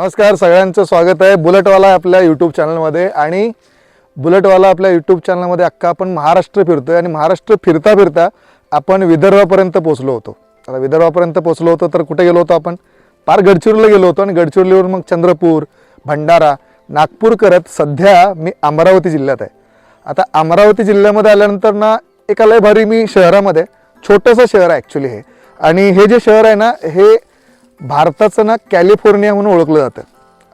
नमस्कार सगळ्यांचं स्वागत आहे बुलेटवाला आपल्या यूट्यूब चॅनलमध्ये आणि बुलेटवाला आपल्या यूट्यूब चॅनलमध्ये अख्खा आपण महाराष्ट्र फिरतोय आणि महाराष्ट्र फिरता फिरता आपण विदर्भापर्यंत पोचलो होतो. आता विदर्भापर्यंत पोचलो होतो तर कुठे गेलो होतो आपण? पार गडचिरोलीला गेलो होतो आणि गडचिरोलीवरून मग चंद्रपूर भंडारा नागपूर करत सध्या मी अमरावती जिल्ह्यात आहे. आता अमरावती जिल्ह्यामध्ये आल्यानंतर ना एका लय भारी मी शहरामध्ये छोटंसं शहर आहे ॲक्च्युली हे. आणि हे जे शहर आहे ना हे भारताचं ना कॅलिफोर्निया म्हणून ओळखलं जातं.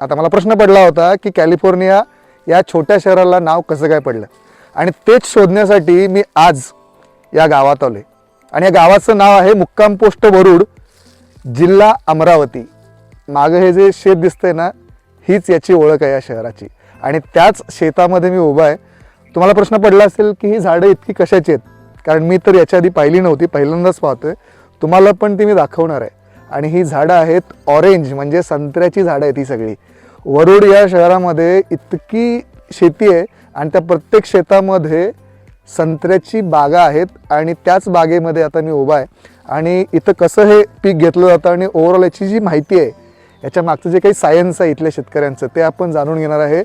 आता मला प्रश्न पडला होता की कॅलिफोर्निया या छोट्या शहराला नाव कसं काय पडलं? आणि तेच शोधण्यासाठी मी आज या गावात आलोय. आणि या गावाचं नाव आहे मुक्काम पोस्ट वरुड जिल्हा अमरावती. मागं हे जे शेत दिसतंय ना हीच याची ओळख आहे या शहराची. आणि त्याच शेतामध्ये मी उभा आहे. तुम्हाला प्रश्न पडला असेल की ही झाडं इतकी कशाची आहेत? कारण मी तर याच्या आधी पाहिली नव्हती पहिल्यांदाच पाहतोय. तुम्हाला पण ती मी दाखवणार आहे. आणि ही झाडं आहेत ऑरेंज म्हणजे संत्र्याची झाडं आहेत ही सगळी. वरुड या शहरामध्ये इतकी शेती आहे आणि त्या प्रत्येक शेतामध्ये संत्र्याची बागा आहेत आणि त्याच बागेमध्ये आता मी उभा आहे. आणि इथं कसं हे पीक घेतलं जातं आणि ओव्हरऑल याची जी माहिती आहे याच्या मागचं जे काही सायन्स आहे इथल्या शेतकऱ्यांचं ते आपण जाणून घेणार आहे.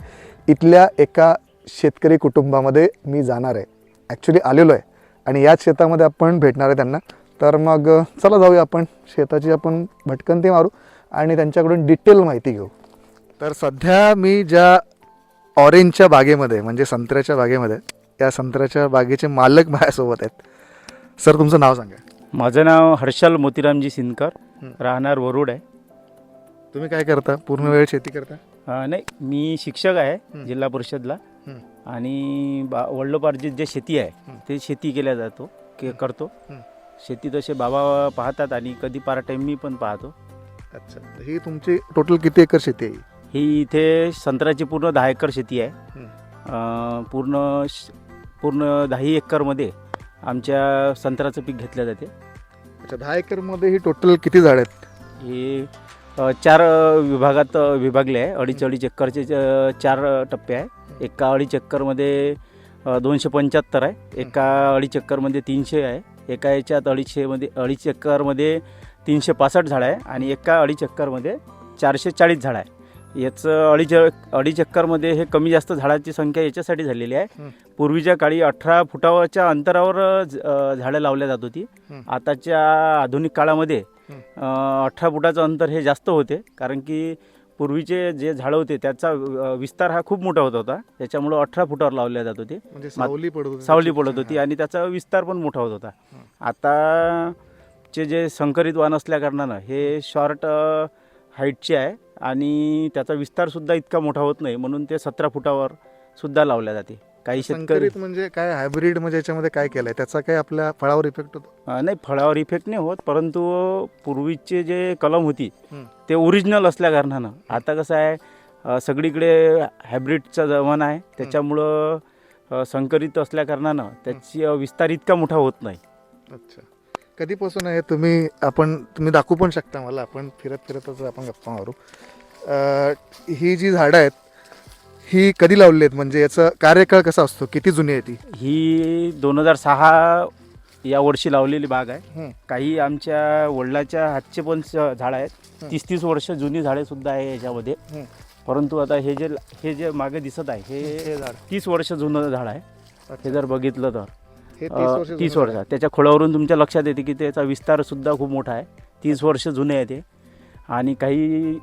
इथल्या एका शेतकरी कुटुंबामध्ये मी जाणार आहे. ॲक्च्युली आलेलो आहे आणि याच शेतामध्ये आपण भेटणार आहे त्यांना. तर मग चला जाऊया आपण. शेताची आपण भटकंती मारू आणि त्यांच्याकडून डिटेल माहिती घेऊ. तर सध्या मी ज्या ऑरेंजच्या बागेमध्ये म्हणजे संत्र्याच्या बागेमध्ये या संत्र्याच्या बागेचे मालक माझ्यासोबत आहेत. सर तुमचं नाव सांगा. माझं नाव हर्षल मोतीरामजी सिनकर. राहणार वरुड आहे. तुम्ही काय करता? पूर्ण वेळ शेती करता? नाही मी शिक्षक आहे. जिल्हा परिषदला. आणि बा वडिलोपार्जित जे शेती आहे. ते शेती केल्या जातो के करतो. शेती तसे बाबा पाहतात आणि कधी पार्ट टाईम मी पण पाहतो. अच्छा ही तुमची टोटल किती एकर शेती आहे? ही इथे संत्र्याची पूर्ण दहा एकर शेती आहे. अं, पूर्ण श- पूर्ण दहा एकरमध्ये आमच्या संत्र्याचं पीक घेतलं जाते. अच्छा दहा एकरमध्ये ही टोटल किती झाड आहेत? हे अ, चार अ, विभागात अ, विभागले आहे. अडीच अडीच एकरचे अ, चार अ, टप्पे आहे. एका अडीच एकरमध्ये अ, दोनशे पंच्याहत्तर आहे. एका अडीच एकरमध्ये तीनशे आहे. एका याच्यात अडीचशेमध्ये अडीच एकरमध्ये तीनशे पासष्ट झाडं आहे आणि एका अडीच एकरमध्ये चारशे चाळीस झाडं आहे याचं अडीच अडीच एकरमध्ये हे कमी जास्त झाडाची संख्या याच्यासाठी झालेली आहे. पूर्वीच्या काळी अठरा फुटाच्या अंतरावर झाडं लावल्या जात होती. आताच्या आधुनिक काळामध्ये. अठरा फुटाचं अंतर हे जास्त होते कारण की पूर्वीचे जे झाडं होते त्याचा विस्तार हा खूप मोठा होत होता. त्याच्यामुळं अठरा फुटावर लावल्या जात होते. म्हणजे सावली पडत होती. सावली पडत होती आणि त्याचा विस्तार पण मोठा होत होता. आताचे जे संकरित वाण असल्या कारणानं हे शॉर्ट हाईटचे आहे आणि त्याचा विस्तारसुद्धा इतका मोठा होत नाही म्हणून ते सतरा फुटावर सुद्धा लावल्या जाते. काही शेतकरी संकरित म्हणजे काय हायब्रिड म्हणजे याच्यामध्ये काय केलंय? त्याचा काय आपल्या फळावर इफेक्ट होतो? अ, नाही फळावर इफेक्ट नाही होत परंतु पूर्वीचे जे कलम होती हं. ते ओरिजिनल असल्या कारणानं. आता कसं आहे अ, सगळीकडे हायब्रिडचा जमाना आहे त्याच्यामुळं अ, संकरित असल्या कारणानं त्याची अ, विस्तार इतका मोठा होत नाही. अच्छा. कधीपासून आहे तुम्ही आपण तुम्ही दाखवू पण शकता मला आपण फिरत फिरतच आपण गप्पा मारू. अं, ही जी झाडं आहेत ही कधी लावली आहेत? म्हणजे याचा कार्यकाळ कसा असतो? किती जुनी आहे ती? ही दोन हजार सहा या वर्षी लावलेली बाग आहे. काही आमच्या वडिलाच्या हातचे पण झाडं आहेत. तीस तीस वर्ष जुनी झाडे सुद्धा आहे याच्यामध्ये. परंतु आता हे जे हे जे मागे दिसत आहे हे झाड. तीस वर्ष जुनं झाड आहे. हे जर बघितलं तर. तीस वर्ष त्याच्या खोडावरून तुमच्या लक्षात येते की त्याचा विस्तार सुद्धा खूप मोठा आहे. तीस वर्ष जुने आहे ते. आणि काही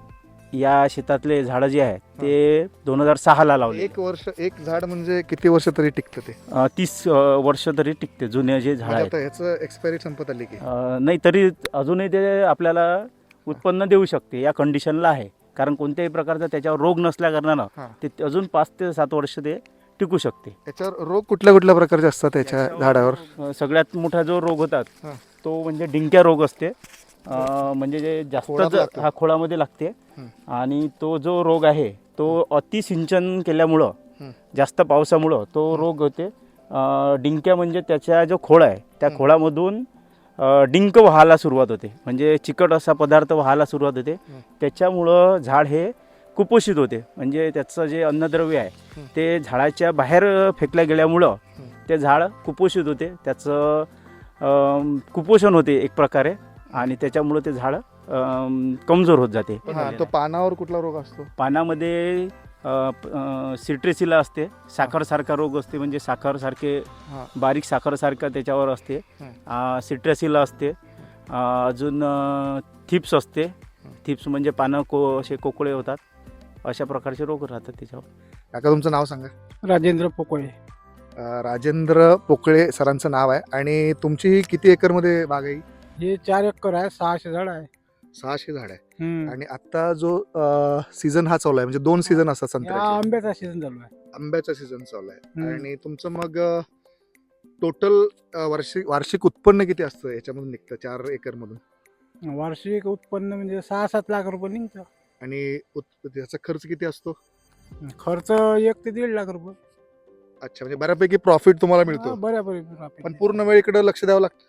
या शेतातले झाडं जे आहेत ते दोन हजार सहाला. लावले. एक वर्ष एक झाड म्हणजे किती वर्ष तरी टिकतं ते? अ, तीस अ, वर्ष तरी टिकते जुने जे झाड म्हणजे आहेत. आता ह्याचं एक्सपायरी संपत आली की. अ, नाही तरी अजूनही ते आपल्याला उत्पन्न देऊ शकते या कंडिशनला आहे. कारण कोणत्याही प्रकारचा त्याच्यावर रोग नसल्या कारणानं हां. ते अजून पाच ते सात वर्ष ते टिकू शकते. याच्यावर रोग कुठल्या कुठल्या प्रकारचे असतात त्याच्या झाडावर? अ, सगळ्यात मोठा जो रोग होतात हां. तो म्हणजे डिंक्या रोग असते. अ, म्हणजे जे जास्त खोडात लागतो. हा खोळामध्ये लागते. आणि तो जो रोग आहे तो अतिसिंचन केल्यामुळं हं. जास्त पावसामुळं तो रोग होते अ, डिंक्या म्हणजे त्याच्या जो खोळ आहे त्या. खोळामधून अ, डिंक व्हायला सुरुवात होते म्हणजे चिकट असा पदार्थ व्हायला सुरुवात होते. त्याच्यामुळं झाड हे कुपोषित होते म्हणजे त्याचं जे अन्नद्रव्य आहे. ते झाडाच्या बाहेर फेकल्या गेल्यामुळं. ते झाड कुपोषित होते त्याचं कुपोषण होते एक प्रकारे आणि त्याच्यामुळं ते झाड कमजोर होत जाते. हा तो पानावर कुठला रोग असतो? पानामध्ये सिट्रेसिला असते. साखरसारखा रोग असते म्हणजे साखरसारखे बारीक साखरसारखं त्याच्यावर असते. सिट्रेसिला असते. अजून थिप्स असते. थिप्स म्हणजे पानं को असे कोकळे होतात. अशा प्रकारचे रोग राहतात त्याच्यावर. काका तुमचं नाव सांगा. राजेंद्र पोकळे. अं, राजेंद्र पोकळे सरांचं नाव आहे. आणि तुमची ही किती एकरमध्ये बाग आहे ही? चार एकर आहे सहाशे झाड आहे. सहाशे झाड आहे. हम्म. आणि आता जो सीझन हा चालू आहे म्हणजे दोन सीझन असतात या संत्र्याचे. आंब्याचा सीझन चालू आहे. आंब्याचा सीझन चालू आहे. हम्म. आणि तुमचं मग टोटल वार्षिक वार्षिक उत्पन्न किती असतं याच्यामधून निघतं चार एकर मधून वार्षिक उत्पन्न म्हणजे सहा सात लाख रुपये निघतं. आणि उत- त्याचा खर्च किती असतो? खर्च एक ते दीड लाख रुपये. अच्छा म्हणजे बऱ्यापैकी प्रॉफिट तुम्हाला हा, मिळतो. बऱ्यापैकी पण. पूर्ण वेळ इकडे लक्ष द्यावं लागतं.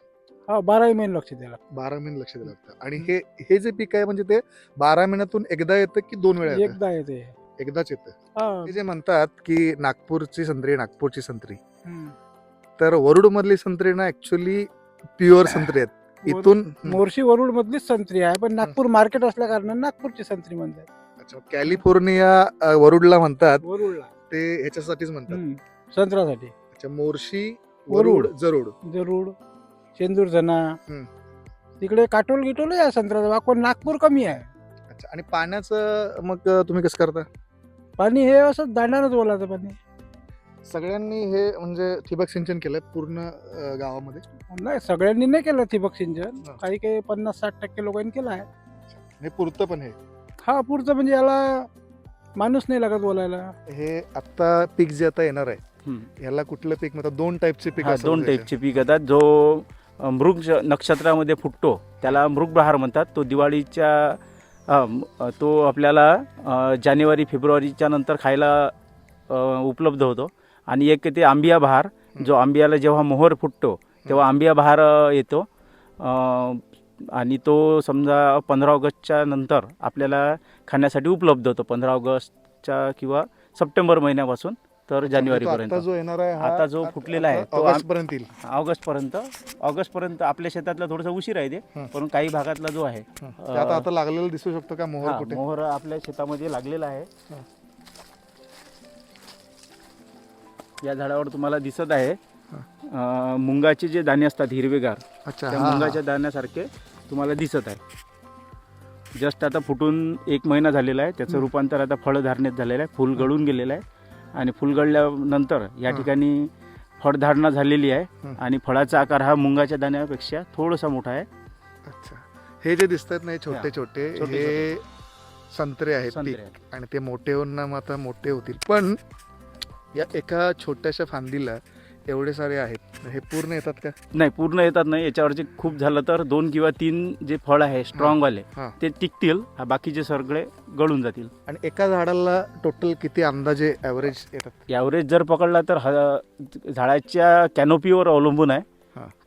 हा बाराही महिने लक्ष द्यायला बारा महिने लक्ष द्यावं लागतं. आणि हे हे जे पीक आहे म्हणजे ते बारा महिन्यातून एकदा येतं की दोन वेळा येतं? एकदा येते. एकदाच येतं. हा. ते जे म्हणतात की नागपूरची संत्री नागपूरची संत्री. हम्म. तर वरुड मधली संत्री ना ऍक्च्युली प्युअर संत्री आहेत. इथून. मोर्शी वरुड मधलीच संत्री आहे पण नागपूर मार्केट असल्या कारणाने नागपूरची संत्री म्हणतात. अच्छा, कॅलिफोर्निया अ, वरुडला म्हणतात. वरुडला. ते ह्याच्यासाठीच म्हणतात. हम्म. संत्र्यासाठी अच्छा मोर्शी वरुड. वरुड जरुड. जरूड. शेंदूर जना हम्म. तिकडे काटोल गिटोल आहे संत्र्याचा बाग पण नागपूर कमी आहे. अच्छा आणि पाण्याचं मग तुम्ही कसं करता? पाणी हे असं दांडानच बोलायचं पाणी. सगळ्यांनी हे म्हणजे ठिबक सिंचन केलंय पूर्ण अ, गावामध्ये? नाही सगळ्यांनी नाही केलं ठिबक सिंचन. हा. काही काही पन्नास साठ टक्के लोकांनी केलं आहे. हे पुरतं पण हे? हा पुढचं म्हणजे याला माणूस नाही लागत बोलायला. हे आता पीक जे आता येणार आहे हम्म. याला कुठलं पीक? म्हणतात दोन टाईपचे पीक हा असतात दोन त्याचे. टाईपचे पीक येतात जो मृग ज- नक्षत्रामध्ये फुटतो त्याला मृगबहार म्हणतात. तो दिवाळीच्या तो आपल्याला जानेवारी फेब्रुवारीच्या नंतर खायला उपलब्ध होतो. आणि एक ते आंबिया बहार जो आंबियाला जेव्हा मोहर फुटतो तेव्हा आंबिया बहार येतो. आणि तो समजा पंधरा ऑगस्टच्या नंतर आपल्याला खाण्यासाठी उपलब्ध होतो. पंधरा ऑगस्टच्या किंवा सप्टेंबर महिन्यापासून. तर म्हणजे जानेवारीपर्यंत तो आता जो येणार आहे हा- आता जो फुटलेला आहे, तो ऑगस्ट पर्यंत येईल ऑगस्टपर्यंत ऑगस्टपर्यंत आपल्या शेतातला थोडासा उशीर आहे ते. पण काही भागातला जो आहे. ते आता आता लागलेलं दिसू शकतो का मोहर हा, कुठे मोहर आपल्या शेतामध्ये लागलेला आहे. या झाडावर तुम्हाला दिसत आहे अं, मुंगाचे जे दाणे असतात हिरवेगार अच्छा त्या हा, हा. मुंगाच्या दाण्यासारखे तुम्हाला दिसत आहे जस्ट आता फुटून एक महिना झालेला आहे त्याचं. रूपांतर आता फळ धारणेत झालेलं आहे फुल गळून गेलेलं आहे आणि फुल गळल्यानंतर या. ठिकाणी फळधारणा झालेली आहे. आणि फळाचा आकार हा मुंगाच्या दाण्यापेक्षा थोडासा मोठा आहे अच्छा हे जे दिसतात ना हे छोटे. छोटे हे संत्रे आहेत. आणि ते मोठे होऊन ना आता मोठे होतील पण या एका छोट्याशा फांदीला एवढे सारे आहेत हे पूर्ण येतात का? नाही पूर्ण येतात नाही. याच्यावरचे खूप झालं तर दोन किंवा तीन जे फळ आहे स्ट्रॉंग वाले हा. ते टिकतील. बाकीचे सगळे गळून जातील. आणि एका झाडाला टोटल किती अंदाजे ॲव्हरेज येतात? ॲव्हरेज जर पकडला तर ह- झाडाच्या कॅनोपीवर अवलंबून हा. आहे.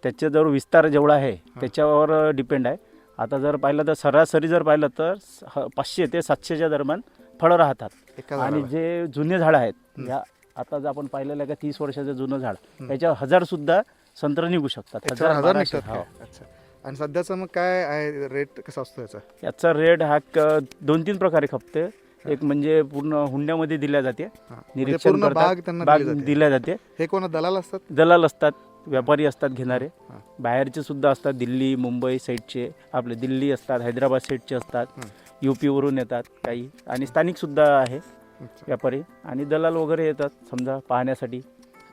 त्याचा जर विस्तार जेवढा आहे त्याच्यावर डिपेंड आहे. आता जर पाहिलं तर सरासरी जर पाहिलं तर स- ह- पाचशे ते सातशेच्या दरम्यान फळं राहतात. एका आणि झाडाला जे जुने झाड आहेत. या आता जर आपण पाहिलेलं आहे का तीस वर्षाचं जुनं झाड हं. याच्यावर हजार सुद्धा संत्र निघू शकतात त्याच्यावर हजार बाराशे, निघतात हो. का? अच्छा आणि सध्याचा मग काय आहे रेट कसा असतो याचा याचा रेट हा दोन तीन प्रकारे खपते एक म्हणजे पूर्ण हुंड्यामध्ये दिल्या जाते हा. म्हणजे निरीक्षण पूर्ण करतात, बाग त्यांना बाग दिली जाते. दिल्या जाते हे कोण दलाल असतात दलाल असतात व्यापारी असतात घेणारे हा. बाहेरचे सुद्धा असतात दिल्ली मुंबई साईडचे आपले दिल्ली असतात हैदराबाद साईडचे असतात हं. युपीवरून येतात काही आणि स्थानिक सुद्धा आहे. व्यापारी आणि दलाल वगैरे येतात समजा पाहण्यासाठी.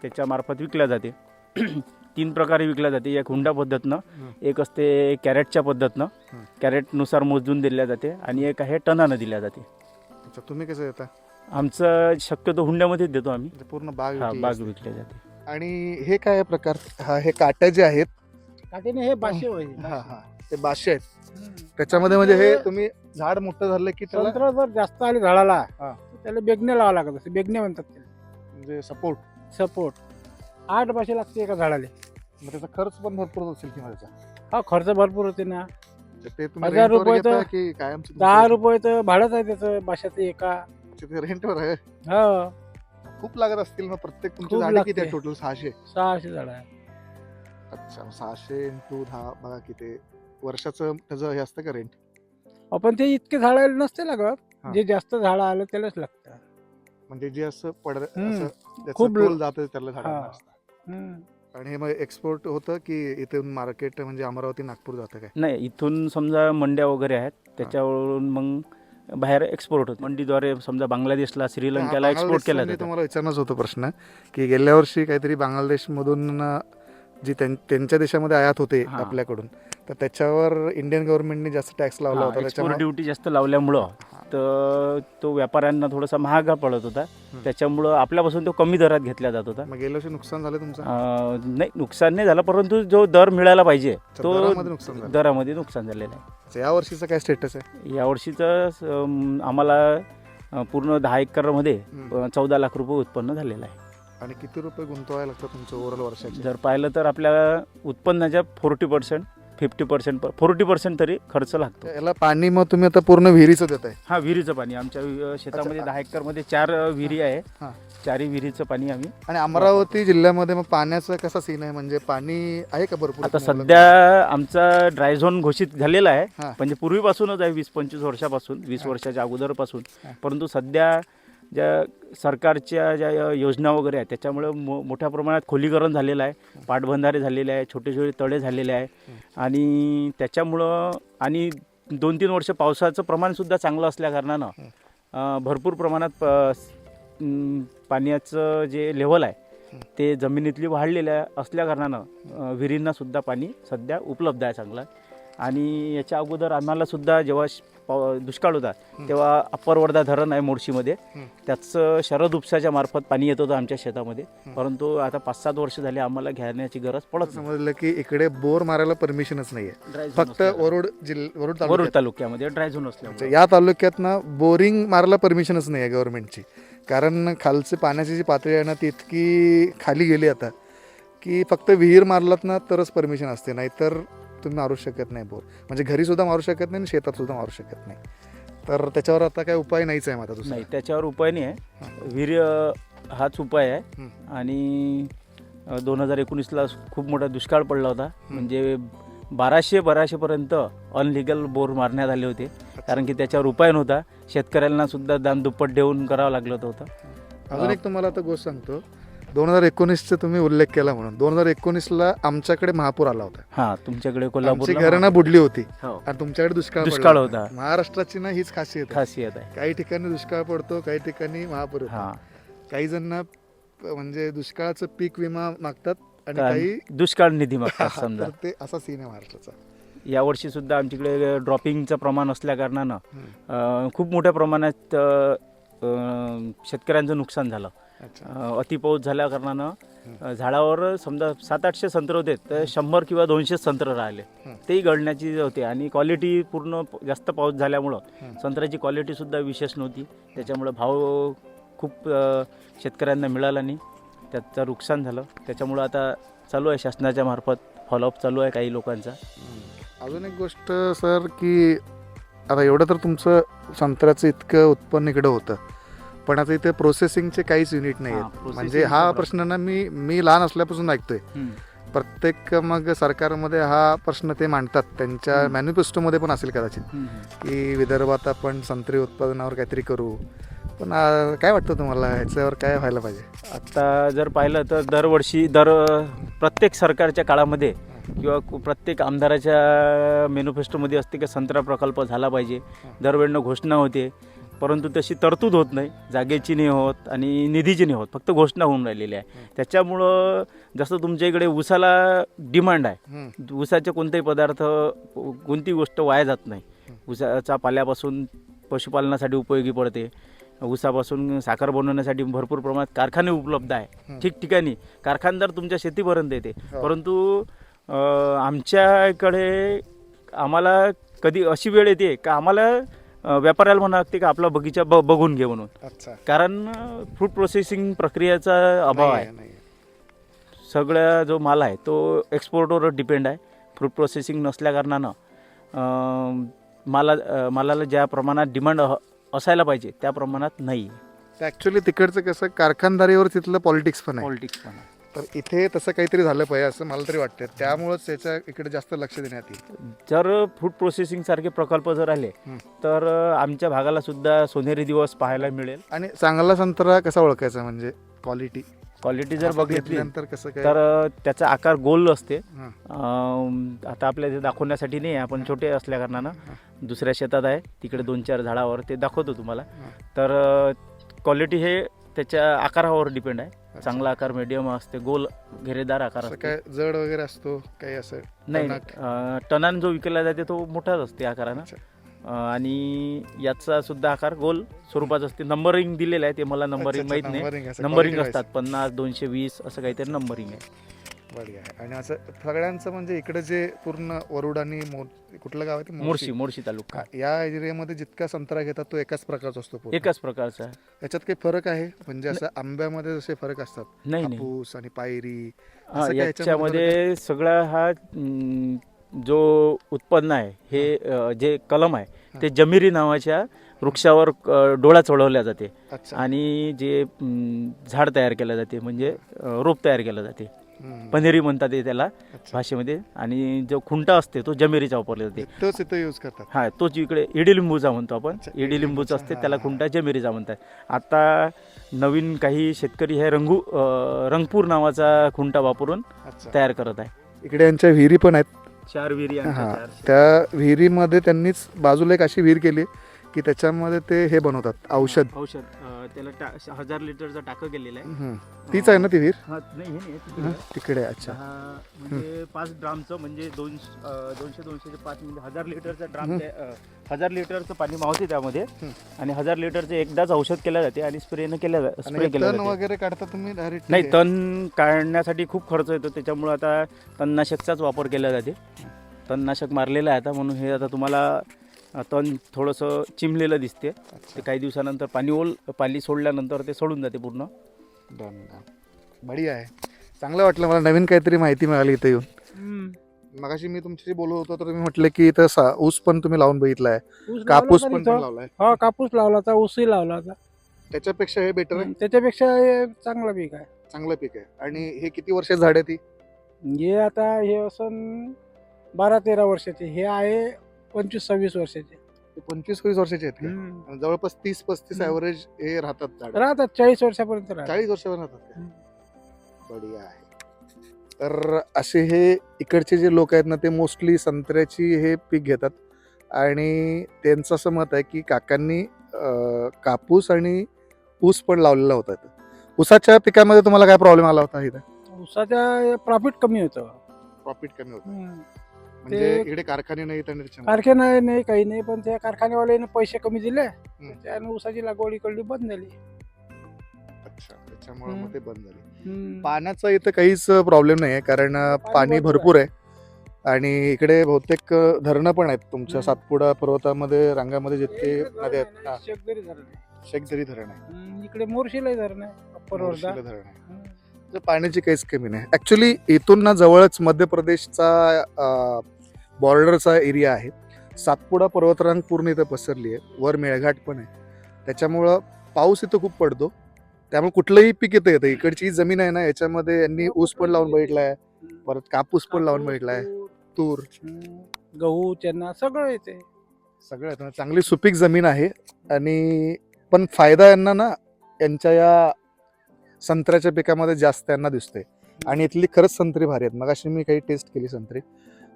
त्याच्यामार्फत विकल्या जाते. तीन प्रकारे विकल्या जाते. एक हुंडा पद्धतनं. एक असते कॅरेटच्या पद्धतनं. कॅरेटनुसार मोजून दिल्या जाते आणि एक आहे टनानं दिल्या जाते. अच्छा तुम्ही कसं देता? आमचं शक्यतो हुंड्यामध्येच देतो आम्ही. म्हणजे पूर्ण बाग हा विकली बाग. विकल्या जाते. आणि हे काय प्रकार? हा हे काट्या जे आहेत? काठीने हे बाशे होय. हा हा ते बाशे आहेत. त्याच्यामध्ये म्हणजे हे तुम्ही झाड मोठं झालं की त्याला संत्र जर जास्त आले झाडाला. हा. त्याला बेगणे लावा लागत असते बेगणे म्हणतात त्याला. म्हणजे सपोर्ट सपोर्ट आठ बाशे लागते एका झाडाला. मग त्याचा खर्च पण भरपूर असेल त्याचा हा खर्च भरपूर होते ना. तर ते तुम्ही हजार रेंटवर रुपये घेता तर- की कायम दहा रुपये तर भाडंच आहे त्याचं बाशाचं एका. रेंटवर आहे. हा. खूप लागत असतील मग प्रत्येक तुमची खूप झाडे किती आहे लागते. टोटल सहाशे. सहाशे झाड आहे अच्छा मग सहाशे इंटू दहा बघा किती. वर्षाचं त्याचं हे असतं का रेंट आपण ते इतके झाड नसते लागत. हा. जे जास्त झाड आलं त्यालाच लागतं म्हणजे जे असं पड हम्म. असं त्याचं खूप तोल जातं त्याला झाडांना हा. असतं. हम्म. आणि हे मग एक्सपोर्ट होतं की इथून मार्केट म्हणजे अमरावती नागपूर जातं काय नाही इथून समजा मंड्या वगैरे आहेत त्याच्यावरून मग बाहेर एक्सपोर्ट होत मंडीद्वारे समजा बांगलादेशला श्रीलंकेला एक्सपोर्ट केला जातो तुम्हाला विचारणारच होतो प्रश्न की गेल्या वर्षी काहीतरी बांगलादेशमधून अं, जी त्यां- त्यांच्या देशामध्ये आयात होते हा. आपल्याकडून तर त्याच्यावर इंडियन गव्हर्नमेंटने जास्त टॅक्स लावला होता एक्सपोर्ट त्याच्यामुळे ड्युटी जास्त लावल्यामुळं तर तो व्यापाऱ्यांना थोडासा महागा पडत होता. त्याच्यामुळं आपल्यापासून तो कमी दरात घेतला जात होता. मग गेल्या वर्षी नुकसान झालं तुमचं? अं, नाही नुकसान नाही झालं परंतु जो दर मिळायला पाहिजे तो दरामध्ये नुकसान झालं. दरामध्ये नुकसान झालेलं आहे. या वर्षीचं काय स्टेटस आहे? यावर्षीचं अं, आम्हाला अं, पूर्ण दहा एकरमध्ये हम्म. चौदा लाख रुपये उत्पन्न झालेलं आहे. आणि किती रुपये गुंतवायला लागतं तुमचं ओव्हरऑल वर्षाचे? जर पाहिलं तर आपल्या उत्पन्नाच्या forty percent fifty percent forty percent तरी खर्च लागतो याला पाणी मग तुम्ही आता पूर्ण विहिरीचं देताय हा विहिरीचं पाणी आमच्या शेतामध्ये. दहा एकरमध्ये चार विहिरी आहे हा. चारही विहिरीचं पाणी आम्ही आणि अमरावती जिल्ह्यामध्ये मग पाण्याचा कसा सीन आहे म्हणजे पाणी आहे का भरपूर आता तुम्हाला? सध्या आमचा ड्राय झोन घोषित झालेला आहे. म्हणजे पूर्वीपासूनच आहे वीस पंचवीस वर्षापासून वीस. वर्षाच्या अगोदरपासून. परंतु सध्या ज्या सरकारच्या ज्या योजना वगैरे आहेत त्याच्यामुळं मो मोठ्या प्रमाणात खोलीकरण झालेलं आहे पाटबंधारे झालेले आहे छोटे छोटे तळे झालेले आहे. आणि त्याच्यामुळं आणि दोन तीन वर्ष पावसाचं प्रमाणसुद्धा चांगलं असल्याकारणानं भरपूर प्रमाणात प- पाण्याचं जे लेवल आहे ते जमिनीतली वाढलेल्या असल्याकारणानं विहिरींनासुद्धा पाणी सध्या उपलब्ध आहे चांगलं. आणि याच्या अगोदर आम्हालासुद्धा जेव्हा श- पाव- दुष्काळ होता तेव्हा अप्पर वर्धा धरण आहे मोर्शीमध्ये. त्याचं शरद उपसाच्या मार्फत पाणी येत होतं आमच्या शेतामध्ये. परंतु आता पाच सात वर्ष झाले आम्हाला घेण्याची गरज पडत नाही. समजलं की इकडे बोर मारायला परमिशनच नाहीये. Zone फक्त. वरुड जिल्हा वरुड वरुड तालुक्यामध्ये ड्राय झोन असल्यामुळे या तालुक्यात ना बोरिंग मारायला परमिशनच नाही आहे गव्हर्नमेंटची कारण खालची पाण्याची जी पातळी आहे ना ती इतकी खाली गेली आता की फक्त विहीर मारलात ना तरच परमिशन असते. नाहीतर तुम्ही मारू शकत नाही बोर. म्हणजे घरी सुद्धा मारू शकत नाही आणि शेतात सुद्धा मारू शकत नाही. तर त्याच्यावर आता काय उपाय नाहीच आहे माझा दुसरा. नाही त्याच्यावर उपाय नाही आहे. वीर्य हाच उपाय आहे. आणि दोन हजार एकोणीसला खूप मोठा दुष्काळ पडला होता. म्हणजे बाराशे बाराशेपर्यंत अनलिगल बोर मारण्यात आले होते. कारण की त्याच्यावर उपाय नव्हता. शेतकऱ्यांना सुद्धा दाम दुप्पट देऊन करावं लागलं होतं. अजून एक तुम्हाला आता गोष्ट सांगतो. दोन हजार एकोणीसचा तुम्ही उल्लेख केला म्हणून. दोन हजार एकोणीसला आमच्याकडे महापूर आला होता. हां तुमच्याकडे आमची कोल्हापूरला घरं ना बुडली होती. हो. आणि तुमच्याकडे दुष्काळ दुष्काळ होता. महाराष्ट्राची ना हीच खासियत खासियत आहे. काही ठिकाणी दुष्काळ पडतो काही ठिकाणी महापूर. हां. काही जण म्हणजे दुष्काळाचं पीक विमा मागतात आणि काही दुष्काळ निधी मागतात समजा. ते असा सीन आहे महाराष्ट्राचा. यावर्षी सुद्धा आमच्याकडे ड्रॉपिंगचं प्रमाण असल्याकारणानं हम्म. अं, खूप मोठ्या प्रमाणात शेतकऱ्यांचं नुकसान झालं. अतिपाऊस झाल्या कारणानं झाडावर समजा सात आठशे संत्र होते तर शंभर किंवा दोनशे संत्र राहिले. तेही गळण्याची होते आणि क्वालिटी पूर्ण जास्त पाऊस झाल्यामुळं. संत्र्याची क्वालिटीसुद्धा विशेष नव्हती. त्याच्यामुळं भाव खूप शेतकऱ्यांना मिळाला नाही. त्याचं नुकसान झालं. त्याच्यामुळं आता चालू आहे शासनाच्या मार्फत. फॉलोअप चालू आहे काही लोकांचा. अजून एक गोष्ट सर की आता एवढं तर तुमचं संत्र्याचं इतकं उत्पन्न इकडं होतं. पण आता इथे प्रोसेसिंगचे काहीच युनिट नाही आहेत म्हणजे हा प्रश्न ना मी मी लहान असल्यापासून ऐकतोय. प्रत्येक मग सरकारमध्ये हा प्रश्न ते मांडतात. त्यांच्या हं. मॅनिफेस्टोमध्ये पण असेल कदाचित. की विदर्भात आपण संत्री उत्पादनावर काहीतरी करू. पण आ, काय वाटतं तुम्हाला? ह्याच्यावर काय व्हायला पाहिजे? आता जर पाहिलं तर दरवर्षी दर प्रत्येक सरकारच्या काळामध्ये किंवा प्रत्येक आमदाराच्या मॅनिफेस्टोमध्ये असते की संत्रा प्रकल्प झाला पाहिजे. दरवेळेनं घोषणा होते. परंतु तशी तरतूद होत नाही. जागेची नाही होत आणि निधीची नाही होत. फक्त घोषणा होऊन राहिलेली आहे त्याच्यामुळं जसं तुमच्या इकडे ऊसाला डिमांड आहे. ऊसाचे कोणतेही पदार्थ कोणती गोष्ट वाया जात नाही. ऊसाचा पाल्यापासून पशुपालनासाठी उपयोगी पडते. ऊसापासून साखर बनवण्यासाठी भरपूर प्रमाणात कारखाने उपलब्ध आहे. ठिकठिकाणी. कारखानदार तुमच्या शेतीपर्यंत येते. हो. परंतु अं, आमच्या इकडे आम्हाला कधी अशी वेळ येते का आम्हाला व्यापाऱ्याला म्हणा लागते का आपला बगीचा ब बघून घे म्हणून. अच्छा. कारण फूड प्रोसेसिंग प्रक्रियेचा अभाव आहे. नाही नाही. सगळा जो माल आहे तो एक्सपोर्टवर डिपेंड आहे. फ्रूट प्रोसेसिंग नसल्याकारणानं अं, माला अं, मालाला ज्या प्रमाणात डिमांड असायला पाहिजे त्या प्रमाणात नाही. ॲक्च्युली तिकडचं कसं कारखानदारीवर तिथलं पॉलिटिक्स पण आहे. पॉलिटिक्स पण आहे. तर इथे तसं काहीतरी झालं पाहिजे असं मला तरी वाटतं त्यामुळंच त्याच्या इकडे जास्त लक्ष देण्यात येईल. जर फूड प्रोसेसिंग सारखे प्रकल्प जर आले. तर आमच्या भागाला सुद्धा सोनेरी दिवस पाहायला मिळेल. आणि चांगला संत्रा कसा ओळखायचा म्हणजे क्वालिटी क्वालिटी जर बघितली नंतर कसं तर त्याचा आकार गोल असते. आता आपल्या इथे दाखवण्यासाठी नाही आहे, आपण छोटे असल्या कारणानं दुसऱ्या शेतात आहे तिकडे दोन चार झाडावर ते दाखवतो तुम्हाला. तर क्वालिटी हे त्याच्या आकारावर डिपेंड आहे. चांगला आकार मीडियम असते गोल घेरेदार आकार असं असते. काय जड वगैरे असतो काही असं नाही टणक? अ, टनान जो विकला जाते तो मोठाच असते आकारानं. अच्छा. अ, आणि याचा सुद्धा आकार गोल स्वरूपाचा असते. नंबरिंग दिलेलं आहे ते मला नंबरिंग अच्छा, माहीत अच्छा, नाही. numbering असं नंबरिंग quality असतात पन्नास दोनशे वीस असं काहीतरी नंबरिंग आहे. बढिया आहे. आणि असं सगळ्यांचं म्हणजे इकडे जे पूर्ण वरुड आणि मोर कुठलं गाव आहे ते मोर्शी. मोर्शी तालुका. या एरियामध्ये जितका संत्रा घेतात तो एकाच प्रकारचा असतो पूर्ण. एकाच प्रकारचा आहे. याच्यात काही फरक आहे? म्हणजे असं आंब्यामध्ये जसे फरक असतात. नाही नाही. हापूस आणि पायरी हा, असं काय याच्यामध्ये याच्यामध्ये सगळा हा जो उत्पन्न आहे हे अं, जे कलम आहे ते जमिरी नावाच्या वृक्षावर अं, डोळा चढवल्या जाते. अच्छा. आणि जे झाड तयार केलं जाते म्हणजे अं, रोप तयार केलं जाते. पनेरी म्हणतात ते त्याला. भाषेमध्ये. आणि जो खुंटा असते तो जमिरीचा वापरला जाते. तोच इथं यूज करतात. हा तोच इकडे इडिलिंबूचा म्हणतो आपण. इडिलिंबूचा असते त्याला. खुंटा जमिरीचा म्हणतात. आता नवीन काही शेतकरी हे रंगू रंगपूर नावाचा खुंटा वापरून तयार करत आहे. इकडे यांच्या विहिरी पण आहेत. चार विहिरी हा. त्या विहिरीमध्ये त्यांनीच बाजूला एक अशी विहीर केली. की त्याच्यामध्ये ते हे बनवतात औषध. औषध. अं, त्याला टा- हजार लिटरचा टाकं केलेलं आहे. तीच आहे ना ती विहीर? हा, नाही हे नाही तिकडे हा, आहे. तिकडे आहे, अच्छा. दहा म्हणजे पाच ड्रामचं म्हणजे दोन अं, दोनशे दोनशे पाच म्हणजे हजार लिटरचं ड्राम हजार लिटरचं पाणी मावते त्यामध्ये. आणि हजार लिटरचं एकदाच औषध केलं जाते आणि स्प्रेनं केलं स्प्रे केलं तण जाते. वगैरे काढता तुम्ही नाही तण काढण्यासाठी खूप खर्च येतो त्याच्यामुळे आता तणनाशकचाच वापर केला जाते. तणनाशक मारलेलं आहे आता म्हणून हे आता तुम्हाला तण थोडंसं चिमलेलं दिसते ते काही दिवसानंतर पाणी ओल पाणी सोडल्यानंतर ते सोडून जाते पूर्ण. डन बढिया आहे. चांगलं वाटलं मला. नवीन काहीतरी माहिती मिळाली इथे येऊन. मगाशी मी तुमच्याशी बोलत होतो तर तुम्ही म्हटले की इथं सा- ऊस पण तुम्ही लावून बघितलाय. ऊस कापूस पण. लावलाय. हा कापूस लावला होता ऊसही लावला होता. त्याच्यापेक्षा हे बेटर आहे? त्याच्यापेक्षा हे चांगला पीक आहे. चांगलं पीक आहे. आणि हे किती वर्षाचं झाड आहे ती हे आता हे असं बारा तेरा वर्षाचे. हे आहे पंचवीस सव्वीस वर्षाचे ते पंचवीस वीस वर्षाचे आहेत का? हम्म. आणि जवळपास तीस पस्तीस हम्म. ऍव्हरेज हे राहतात झाड राहतात चाळीस वर्षापर्यंत राहतात चाळीस वर्षावर राहतात का? बढिया आहे तर असे हे इकडचे जे लोक आहेत ना ते मोस्टली संत्र्याची हे पीक घेतात आणि त्यांचं असं मत आहे की काकांनी अं, कापूस आणि ऊस पण लावलेला होता इथं. ऊसाच्या पिकामध्ये तुम्हाला काय प्रॉब्लेम आला होता इथं ऊसाच्या प्रॉफिट कमी होतं प्रॉफिट कमी होतं हम्म. म्हणजे ते- इकडे कारखाने नाहीत आणि त्याच्यामुळे कारखाना नाही काही नाही पण त्या कारखान्यावाल्याने पैसे कमी दिले. त्याने ऊसाची लागवड इकडली बंद झाली. अच्छा त्याच्यामुळे मग हम्म. ते बंद झाले. हम्म. पाण्याचा इथं काहीच प्रॉब्लेम नाही आहे कारण अं, पाणी पाणी भरपूर भरपूर आहे. आणि इकडे बहुतेक अं, धरणं पण आहेत तुमच्या हम्म. सातपुडा पर्वतामध्ये रांगामध्ये जितके इकडे नद्या धरण आहेत. आहे, धरण आहे. शेखदरी धरण आहे. हम्म, इकडे मोर्शीलाही धरण आहे अप्पर वर्धा. मोर्शीला धरण आहे. पाण्याची काहीच कमी नाही. ऍक्च्युली इथून ना जवळच मध्य प्रदेशचा बॉर्डरचा एरिया आहे. सातपुडा पर्वतरांग पूर्ण इथं पसरली आहे. वर मेळघाट पण आहे. त्याच्यामुळं पाऊस इथं खूप पडतो. त्यामुळे कुठलंही पीक येतं येतं. इकडची जमीन आहे ना याच्यामध्ये यांनी ऊस पण लावून बघितलाय. परत कापूस पण लावून कापूस, बघितलाय. तूर, गहू चना सगळं येते सगळं येतं. चांगली सुपीक जमीन आहे. आणि पण फायदा यांना ना यांच्या या संत्र्याच्या पिकामध्ये जास्त त्यांना दिसते आणि इथली खरंच संत्री भारी आहेत. मग अशी मी काही टेस्ट केली संत्री.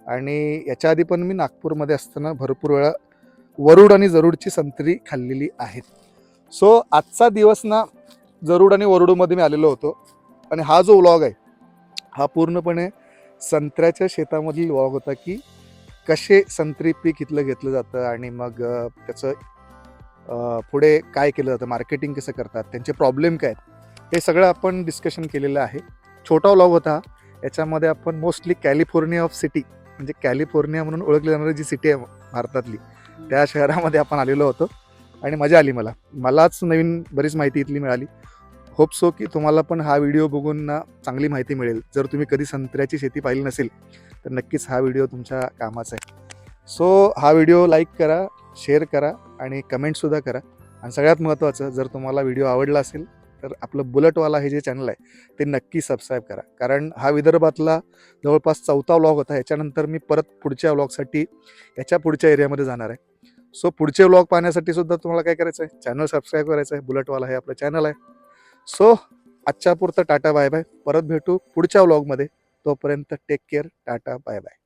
आणि याच्या आधी पण मी नागपूरमध्ये असताना भरपूर वेळा वरुड आणि जरूडची संत्री खाल्लेली आहेत. सो आजचा दिवस ना जरूड आणि वरुडमध्ये मी आलेलो होतो. आणि हा जो व्लॉग आहे हा पूर्णपणे संत्र्याच्या शेतामधील व्लॉग होता की कसे संत्री पीक इथलं घेतलं जातं आणि मग त्याचं पुढे काय केलं जातं मार्केटिंग कसं करतात त्यांचे प्रॉब्लेम काय आहेत हे सगळं आपण डिस्कशन केलेलं आहे. छोटा व्लॉग होता. याच्यामध्ये आपण मोस्टली कॅलिफोर्निया ऑफ सिटी म्हणजे कॅलिफोर्निया म्हणून ओळखली जाणारी जी सिटी आहे भारतातली त्या शहरामध्ये आपण आलेलो होतो. आणि मजा आली मला. मलाच नवीन बरीच माहिती इथली मिळाली. होप सो की तुम्हाला पण हा व्हिडिओ बघून ना चांगली माहिती मिळेल. जर तुम्ही कधी संत्र्याची शेती पाहिली नसेल तर नक्कीच हा व्हिडिओ तुमच्या कामाचा आहे. सो हा व्हिडिओ लाईक करा शेअर करा आणि कमेंटसुद्धा करा. आणि सगळ्यात महत्त्वाचं जर तुम्हाला व्हिडिओ आवडला असेल तर आपलं बुलेटवाला हे जे चॅनल आहे ते नक्की सबस्क्राईब करा. कारण हा विदर्भातला जवळपास चौथा व्लॉग होता. याच्यानंतर मी परत पुढच्या व्लॉगसाठी याच्या पुढच्या एरियामध्ये जाणार आहे. सो पुढचे व्लॉग पाहण्यासाठी सुद्धा तुम्हाला काय करायचं आहे चॅनल सबस्क्राईब करायचं आहे बुलेटवाला हे आपलं चॅनल आहे. सो आजच्या पुरतं टाटा बाय बाय. परत भेटू पुढच्या व्लॉगमध्ये तोपर्यंत take care ta-ta bye bye.